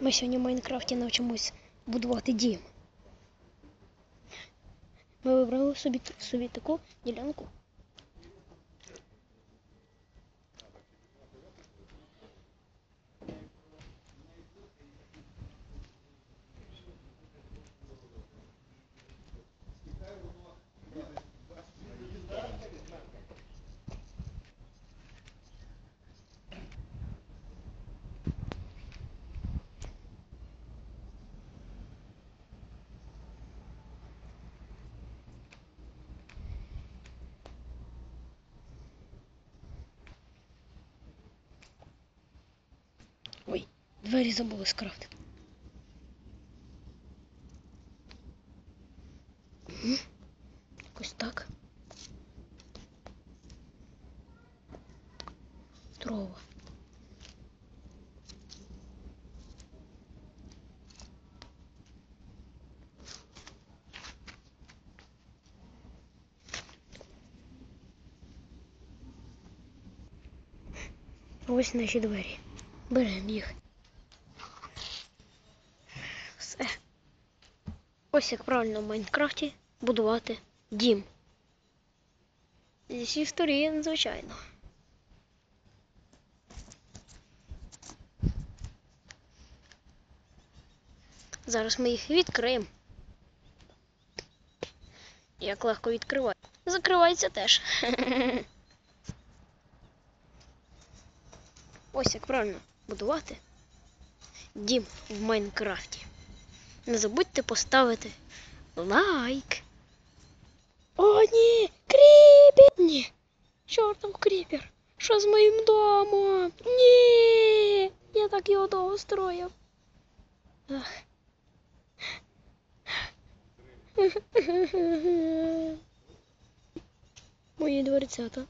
Ми сьогодні в Майнкрафті навчимось будувати дім. Ми вибрали собі, собі таку ділянку. Двері забули скрафтити. Якось так. Дрова. Ось наші двері. Беремо їх. Ось як правильно в Майнкрафті будувати дім. Зі історії, звичайно. Зараз ми їх відкриємо. Як легко відкривати. Закривається теж. Ось як правильно будувати дім в Майнкрафті. Не забудьте поставити лайк. О, ні! Кріпер! Ні! Чортов кріпер! Що з моїм домом? Ні! Я так його довго строїв. Мої дверцята.